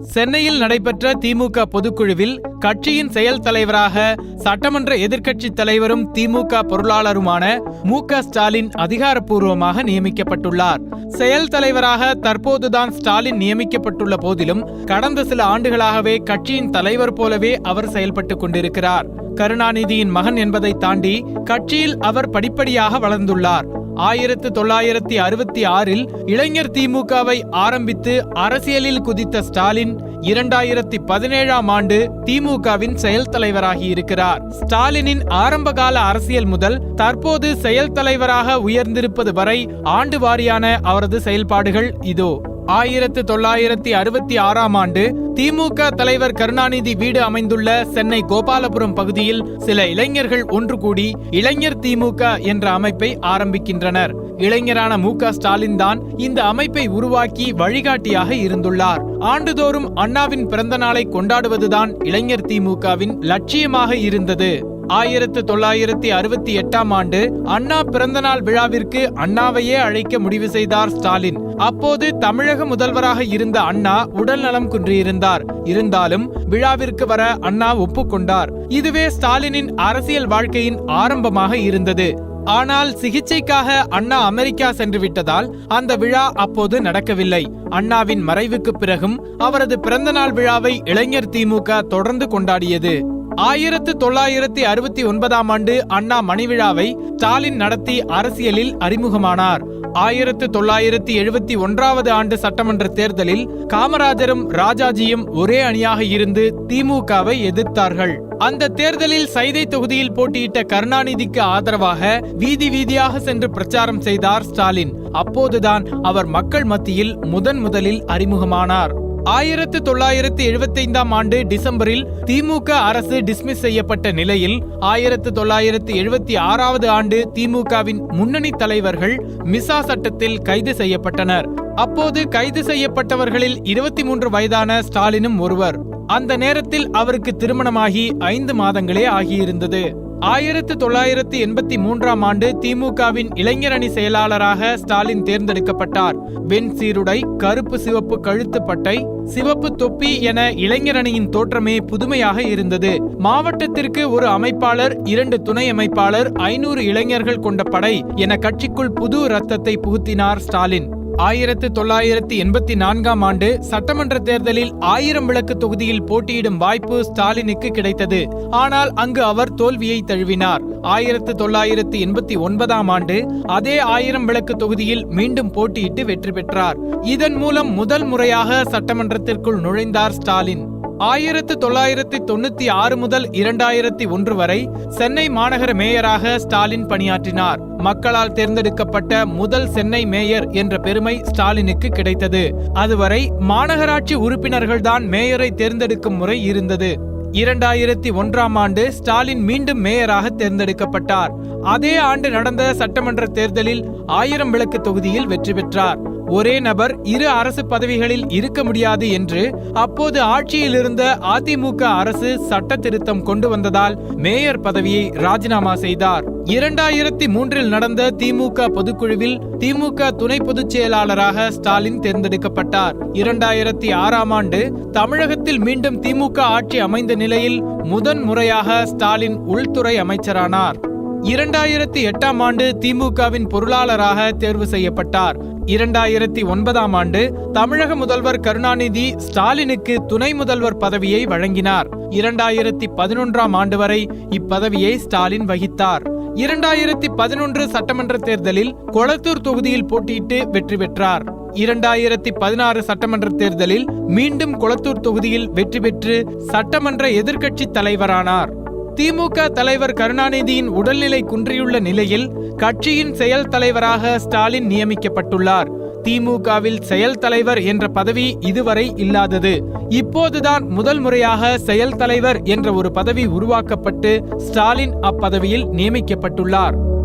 சென்னையில் நடைபெற்ற திமுக பொதுக்குழுவில் கட்சியின் செயல் தலைவராக சட்டமன்ற எதிர்க்கட்சித் தலைவரும் திமுக பொருளாளருமான மு க ஸ்டாலின் அதிகாரப்பூர்வமாக நியமிக்கப்பட்டுள்ளார். செயல் தலைவராக தற்போதுதான் ஸ்டாலின் நியமிக்கப்பட்டுள்ள போதிலும் கடந்த சில ஆண்டுகளாகவே கட்சியின் தலைவர் போலவே அவர் செயல்பட்டுக் கொண்டிருக்கிறார். கருணாநிதியின் மகன் என்பதை தாண்டி கட்சியில் அவர் படிப்படியாக வளர்ந்துள்ளார். ஆயிரத்து தொள்ளாயிரத்தி அறுபத்தி ஆறில் இளைஞர் திமுகவை ஆரம்பித்து அரசியலில் குதித்த ஸ்டாலின் இரண்டாயிரத்தி பதினேழாம் ஆண்டு திமுகவின் செயல் தலைவராகி இருக்கிறார். ஸ்டாலினின் ஆரம்பகால அரசியல் முதல் தற்போது செயல் தலைவராக உயர்ந்திருப்பது வரை ஆண்டு வாரியான அவரது செயல்பாடுகள் இதோ. ஆயிரத்து தொள்ளாயிரத்தி அறுபத்தி ஆறாம் ஆண்டு திமுக தலைவர் கருணாநிதி வீடு அமைந்துள்ள சென்னை கோபாலபுரம் பகுதியில் சில இளைஞர்கள் ஒன்று கூடி இளைஞர் திமுக என்ற அமைப்பை ஆரம்பிக்கின்றனர். இளைஞரான மு க ஸ்டாலின் தான் இந்த அமைப்பை உருவாக்கி வழிகாட்டியாக இருந்துள்ளார். ஆண்டுதோறும் அண்ணாவின் பிறந்த நாளை கொண்டாடுவதுதான் இளைஞர் திமுகவின் லட்சியமாக இருந்தது. ஆயிரத்து தொள்ளாயிரத்தி அறுபத்தி எட்டாம் ஆண்டு அண்ணா பிறந்தநாள் விழாவிற்கு அண்ணாவையே அழைக்க முடிவு செய்தார் ஸ்டாலின். அப்போது தமிழக முதல்வராக இருந்த அண்ணா உடல் நலம் குன்றியிருந்தார். இருந்தாலும் விழாவிற்கு வர அண்ணா ஒப்புக்கொண்டார். இதுவே ஸ்டாலினின் அரசியல் வாழ்க்கையின் ஆரம்பமாக இருந்தது. ஆனால் சிகிச்சைக்காக அண்ணா அமெரிக்கா சென்று விட்டதால் அந்த விழா அப்போது நடக்கவில்லை. அண்ணாவின் மறைவுக்கு பிறகும் அவரது பிறந்தநாள் விழாவை இளைஞர் திமுக தொடர்ந்து கொண்டாடியது. ஆயிரத்து தொள்ளாயிரத்தி அறுபத்தி ஒன்பதாம் ஆண்டு அண்ணா மணிவிழாவை ஸ்டாலின் நடத்தி அரசியலில் அறிமுகமானார். ஆயிரத்து தொள்ளாயிரத்தி எழுபத்தி ஒன்றாவது ஆண்டு சட்டமன்ற தேர்தலில் காமராஜரும் ராஜாஜியும் ஒரே அணியாக இருந்து திமுகவை எதிர்த்தார்கள். அந்த தேர்தலில் சைதை தொகுதியில் போட்டியிட்ட கருணாநிதிக்கு ஆதரவாக வீதி வீதியாக சென்று பிரச்சாரம் செய்தார் ஸ்டாலின். அப்போதுதான் அவர் மக்கள் மத்தியில் முதன் முதலில் அறிமுகமானார். ஆயிரத்து தொள்ளாயிரத்து எழுபத்தைந்தாம் ஆண்டு டிசம்பரில் திமுக அரசு டிஸ்மிஸ் செய்யப்பட்ட நிலையில் ஆயிரத்து தொள்ளாயிரத்து எழுபத்தி ஆறாவது ஆண்டு திமுகவின் முன்னணி தலைவர்கள் மிசா சட்டத்தில் கைது செய்யப்பட்டனர். அப்போது கைது செய்யப்பட்டவர்களில் இருபத்தி மூன்று வயதான ஸ்டாலினும் ஒருவர். அந்த நேரத்தில் அவருக்கு திருமணமாகி ஐந்து மாதங்களே ஆகியிருந்தது. ஆயிரத்து தொள்ளாயிரத்து எண்பத்தி மூன்றாம் ஆண்டு திமுகவின் இளைஞரணி செயலாளராக ஸ்டாலின் தேர்ந்தெடுக்கப்பட்டார். வெண் சீருடை கருப்பு சிவப்பு கழுத்து பட்டை சிவப்பு தொப்பி என இளைஞரணியின் தோற்றமே புதுமையாக இருந்தது. மாவட்டத்திற்கு ஒரு அமைப்பாளர் இரண்டு துணை அமைப்பாளர் ஐநூறு இளைஞர்கள் கொண்ட படை என கட்சிக்குள் புது ரத்தத்தை புகுத்தினார் ஸ்டாலின். ஆயிரத்து தொள்ளாயிரத்து எண்பத்தி நான்காம் ஆண்டு சட்டமன்ற தேர்தலில் ஆயிரம் விளக்கு தொகுதியில் போட்டியிடும் வாய்ப்பு ஸ்டாலினுக்கு கிடைத்தது. ஆனால் அங்கு அவர் தோல்வியை தழுவினார். ஆயிரத்து தொள்ளாயிரத்து எண்பத்தி ஒன்பதாம் ஆண்டு அதே ஆயிரம் விளக்கு தொகுதியில் மீண்டும் போட்டியிட்டு வெற்றி பெற்றார். இதன் மூலம் முதல் முறையாக சட்டமன்றத்திற்குள் நுழைந்தார் ஸ்டாலின். ஆயிரத்து தொள்ளாயிரத்தி தொண்ணூத்தி ஆறு முதல் இரண்டாயிரத்தி ஒன்று வரை சென்னை மாநகர மேயராக ஸ்டாலின் பணியாற்றினார். மக்களால் தேர்ந்தெடுக்கப்பட்ட முதல் சென்னை மேயர் என்ற பெருமை ஸ்டாலினுக்கு கிடைத்தது. அதுவரை மாநகராட்சி உறுப்பினர்கள்தான் மேயரை தேர்ந்தெடுக்கும் முறை இருந்தது. இரண்டாயிரத்தி ஒன்றாம் ஆண்டு ஸ்டாலின் மீண்டும் மேயராக தேர்ந்தெடுக்கப்பட்டார். அதே ஆண்டு நடந்த சட்டமன்ற தேர்தலில் ஆயிரம் விளக்கு தொகுதியில் வெற்றி பெற்றார். ஒரே நபர் இரு அரசு பதவிகளில் இருக்க முடியாது என்று அப்போது ஆட்சியில் இருந்த அதிமுக அரசு சட்ட திருத்தம் கொண்டு வந்ததால் மேயர் பதவியை ராஜினாமா செய்தார். இரண்டாயிரத்தி மூன்றில் நடந்த திமுக பொதுக்குழுவில் திமுக துணை பொதுச் செயலாளராக ஸ்டாலின் தேர்ந்தெடுக்கப்பட்டார். இரண்டாயிரத்தி ஆறாம் ஆண்டு தமிழகத்தில் மீண்டும் திமுக ஆட்சி அமைந்த நிலையில் முதன் முறையாக ஸ்டாலின் உள்துறை அமைச்சரானார். இரண்டாயிரத்தி எட்டாம் ஆண்டு திமுகவின் பொருளாளராக தேர்வு செய்யப்பட்டார். இரண்டாயிரத்தி ஒன்பதாம் ஆண்டு தமிழக முதல்வர் கருணாநிதி ஸ்டாலினுக்கு துணை முதல்வர் பதவியை வழங்கினார். இரண்டாயிரத்தி பதினொன்றாம் ஆண்டு வரை இப்பதவியை ஸ்டாலின் வகித்தார். இரண்டாயிரத்தி பதினொன்று சட்டமன்ற தேர்தலில் கொளத்தூர் தொகுதியில் போட்டியிட்டு வெற்றி பெற்றார். இரண்டாயிரத்தி பதினாறு சட்டமன்ற தேர்தலில் மீண்டும் கொளத்தூர் தொகுதியில் வெற்றி பெற்று சட்டமன்ற எதிர்க்கட்சி தலைவரானார். திமுக தலைவர் கருணாநிதியின் உடல்நிலை குன்றியுள்ள நிலையில் கட்சியின் செயல் தலைவராக ஸ்டாலின் நியமிக்கப்பட்டுள்ளார். திமுகவில் செயல் தலைவர் என்ற பதவி இதுவரை இல்லாதது. இப்போதுதான் முதல் முறையாக செயல் தலைவர் என்ற ஒரு பதவி உருவாக்கப்பட்டு ஸ்டாலின் அப்பதவியில் நியமிக்கப்பட்டுள்ளார்.